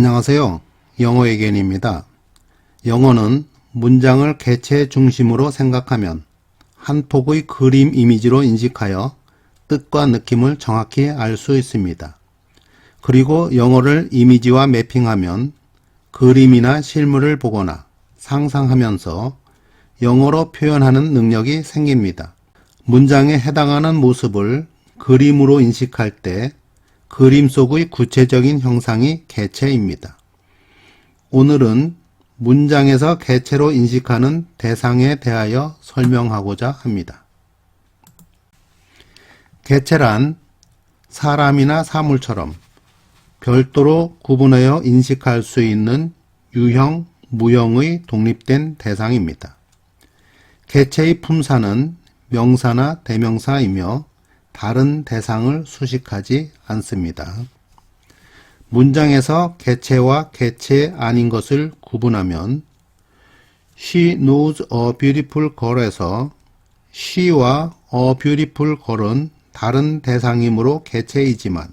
안녕하세요. 영어 의 견입니다. 영어는 문장을 개체 중심으로 생각하면 한 폭의 그림 이미지로 인식하여 뜻과 느낌을 정확히 알 수 있습니다. 그리고 영어를 이미지와 매핑하면 그림이나 실물을 보거나 상상하면서 영어로 표현하는 능력이 생깁니다. 문장에 해당하는 모습을 그림으로 인식할 때 그림 속의 구체적인 형상이 개체입니다. 오늘은 문장에서 개체로 인식하는 대상에 대하여 설명하고자 합니다. 개체란 사람이나 사물처럼 별도로 구분하여 인식할 수 있는 유형, 무형의 독립된 대상입니다. 개체의 품사는 명사나 대명사이며 다른 대상을 수식하지 않습니다. 문장에서 개체와 개체 아닌 것을 구분하면 She knows a beautiful girl에서 she와 a beautiful girl은 다른 대상이므로 개체이지만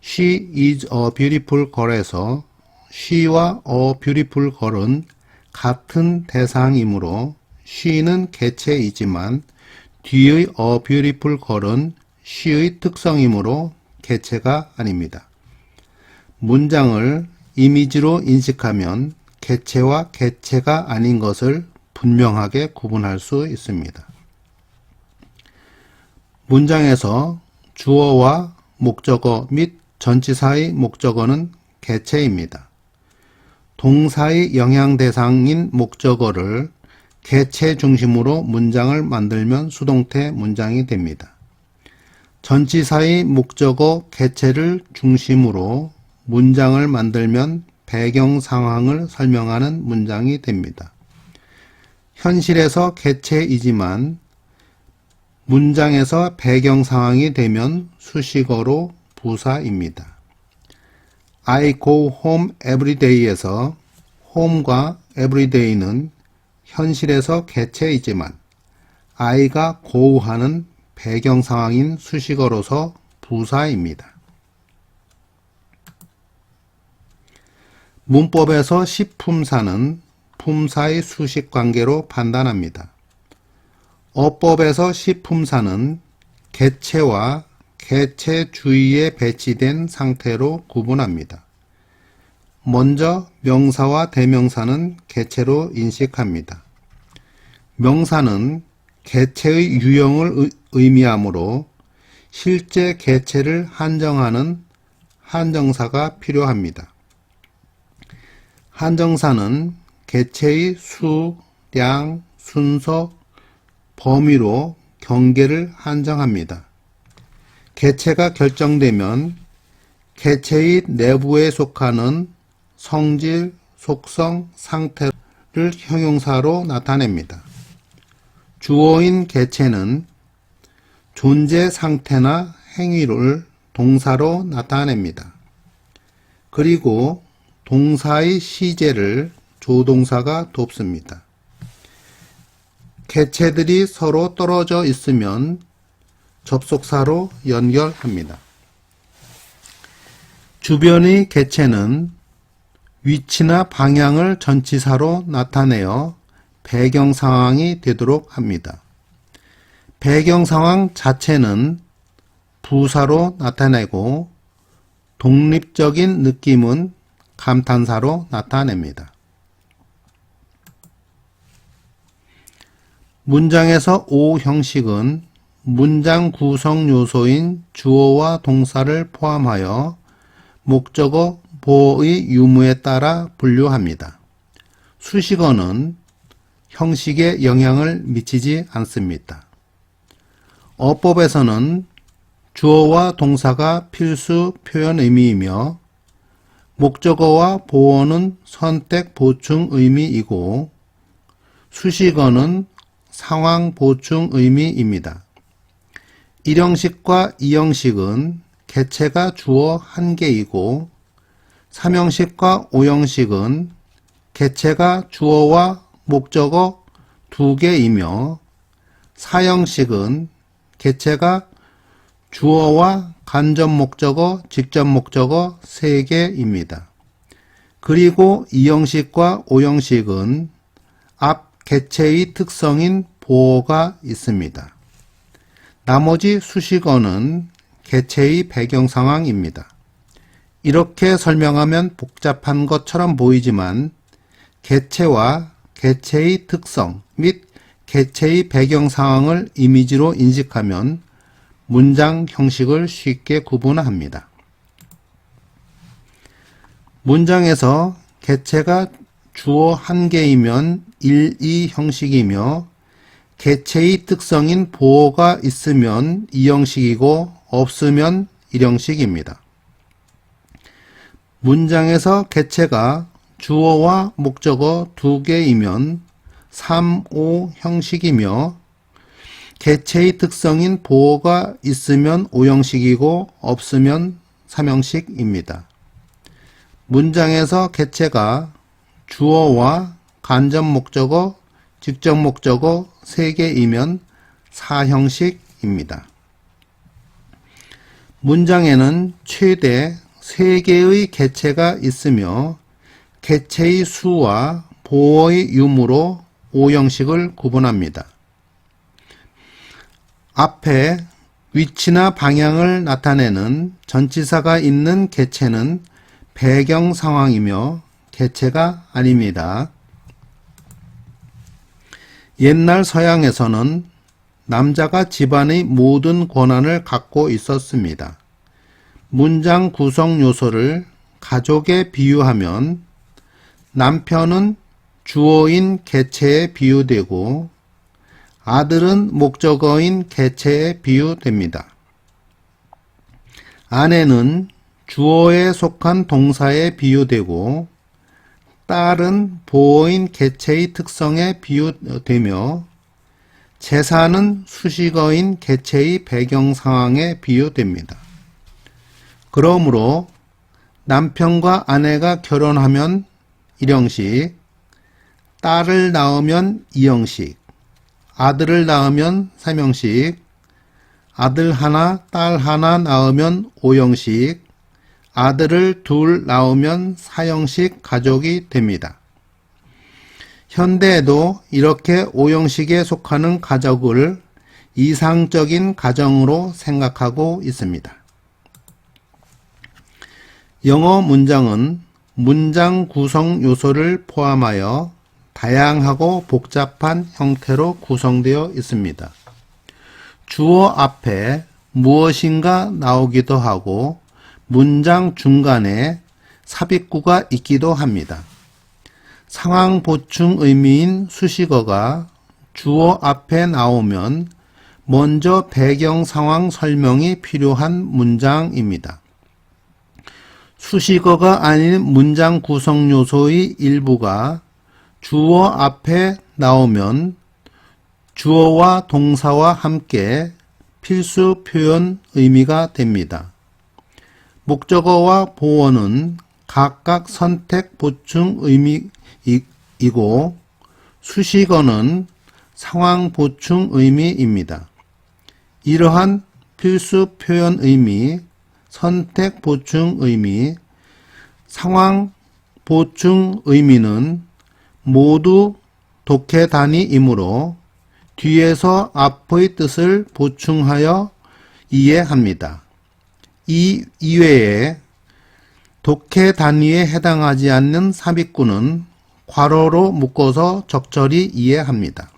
she is a beautiful girl에서 she와 a beautiful girl은 같은 대상이므로 she는 개체이지만 뒤의 a beautiful girl은 she의 특성이므로 개체가 아닙니다. 문장을 이미지로 인식하면 개체와 개체가 아닌 것을 분명하게 구분할 수 있습니다. 문장에서 주어와 목적어 및 전치사의 목적어는 개체입니다. 동사의 영향 대상인 목적어를 개체 중심으로 문장을 만들면 수동태 문장이 됩니다. 전치사의 목적어 개체를 중심으로 문장을 만들면 배경 상황을 설명하는 문장이 됩니다. 현실에서 개체이지만 문장에서 배경 상황이 되면 수식어로 부사입니다. I go home every day에서 home과 everyday는 현실에서 개체이지만 I가 고우하는 배경 상황인 수식어로서 부사입니다. 문법에서 시품사는 품사의 수식 관계로 판단합니다. 어법에서 시품사는 개체와 개체 주위에 배치된 상태로 구분합니다. 먼저 명사와 대명사는 개체로 인식합니다. 명사는 개체의 유형을 의미하므로 실제 개체를 한정하는 한정사가 필요합니다. 한정사는 개체의 수, 량, 순서, 범위로 경계를 한정합니다. 개체가 결정되면 개체의 내부에 속하는 성질, 속성, 상태를 형용사로 나타냅니다. 주어인 개체는 존재 상태나 행위를 동사로 나타냅니다. 그리고 동사의 시제를 조동사가 돕습니다. 개체들이 서로 떨어져 있으면 접속사로 연결합니다. 주변의 개체는 위치나 방향을 전치사로 나타내어 배경 상황이 되도록 합니다. 배경 상황 자체는 부사로 나타내고 독립적인 느낌은 감탄사로 나타냅니다. 문장에서 O 형식은 문장 구성 요소인 주어와 동사를 포함하여 목적어 보어의 유무에 따라 분류합니다. 수식어는 형식에 영향을 미치지 않습니다. 어법에서는 주어와 동사가 필수 표현 의미이며 목적어와 보어는 선택 보충 의미이고 수식어는 상황 보충 의미입니다. 1형식과 2형식은 개체가 주어 한 개이고 3형식과 5형식은 개체가 주어와 목적어 두 개이며 4형식은 개체가 주어와 간접 목적어, 직접 목적어 3개입니다. 그리고 이형식과 오형식은 앞 개체의 특성인 보호가 있습니다. 나머지 수식어는 개체의 배경 상황입니다. 이렇게 설명하면 복잡한 것처럼 보이지만 개체와 개체의 특성 및 개체의 배경 상황을 이미지로 인식하면 문장 형식을 쉽게 구분합니다. 문장에서 개체가 주어 한 개이면 1, 2 형식이며 개체의 특성인 보호가 있으면 2 형식이고 없으면 1 형식입니다. 문장에서 개체가 주어와 목적어 두 개이면 3, 5 형식이며 개체의 특성인 보호가 있으면 5 형식이고 없으면 3 형식입니다. 문장에서 개체가 주어와 간접 목적어, 직접 목적어 3개이면 4형식입니다. 문장에는 최대 3개의 개체가 있으며 개체의 수와 보어의 유무로 5형식을 구분합니다. 앞에 위치나 방향을 나타내는 전치사가 있는 개체는 배경 상황이며 개체가 아닙니다. 옛날 서양에서는 남자가 집안의 모든 권한을 갖고 있었습니다. 문장 구성 요소를 가족에 비유하면 남편은 주어인 개체에 비유되고 아들은 목적어인 개체에 비유됩니다. 아내는 주어에 속한 동사에 비유되고 딸은 보어인 개체의 특성에 비유되며 재산은 수식어인 개체의 배경 상황에 비유됩니다. 그러므로 남편과 아내가 결혼하면 1형식, 딸을 낳으면 2형식, 아들을 낳으면 3형식, 아들 하나, 딸 하나 낳으면 5형식, 아들을 둘 낳으면 4형식 가족이 됩니다. 현대에도 이렇게 5형식에 속하는 가족을 이상적인 가정으로 생각하고 있습니다. 영어 문장은 문장 구성 요소를 포함하여 다양하고 복잡한 형태로 구성되어 있습니다. 주어 앞에 무엇인가 나오기도 하고 문장 중간에 삽입구가 있기도 합니다. 상황 보충 의미인 수식어가 주어 앞에 나오면 먼저 배경 상황 설명이 필요한 문장입니다. 수식어가 아닌 문장 구성 요소의 일부가 주어 앞에 나오면 주어와 동사와 함께 필수 표현 의미가 됩니다. 목적어와 보어는 각각 선택 보충 의미이고 수식어는 상황 보충 의미입니다. 이러한 필수 표현 의미, 선택 보충 의미, 상황 보충 의미는 모두 독해 단위이므로 뒤에서 앞의 뜻을 보충하여 이해합니다. 이 이외에 독해 단위에 해당하지 않는 삽입구는 괄호로 묶어서 적절히 이해합니다.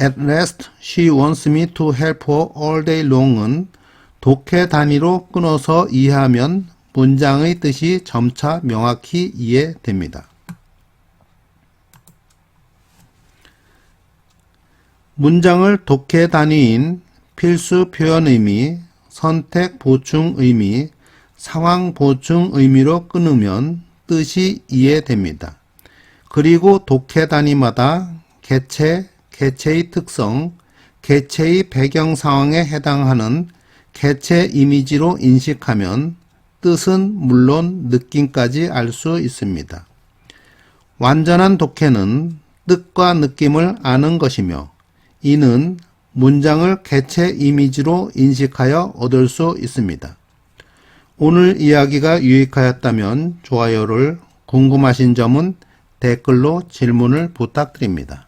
At last, she wants me to help her all day long은 독해 단위로 끊어서 이해하면 문장의 뜻이 점차 명확히 이해됩니다. 문장을 독해 단위인 필수 표현 의미, 선택 보충 의미, 상황 보충 의미로 끊으면 뜻이 이해됩니다. 그리고 독해 단위마다 개체, 개체의 특성, 개체의 배경 상황에 해당하는 개체 이미지로 인식하면 뜻은 물론 느낌까지 알 수 있습니다. 완전한 독해는 뜻과 느낌을 아는 것이며 이는 문장을 개체 이미지로 인식하여 얻을 수 있습니다. 오늘 이야기가 유익하였다면 좋아요를, 궁금하신 점은 댓글로 질문을 부탁드립니다.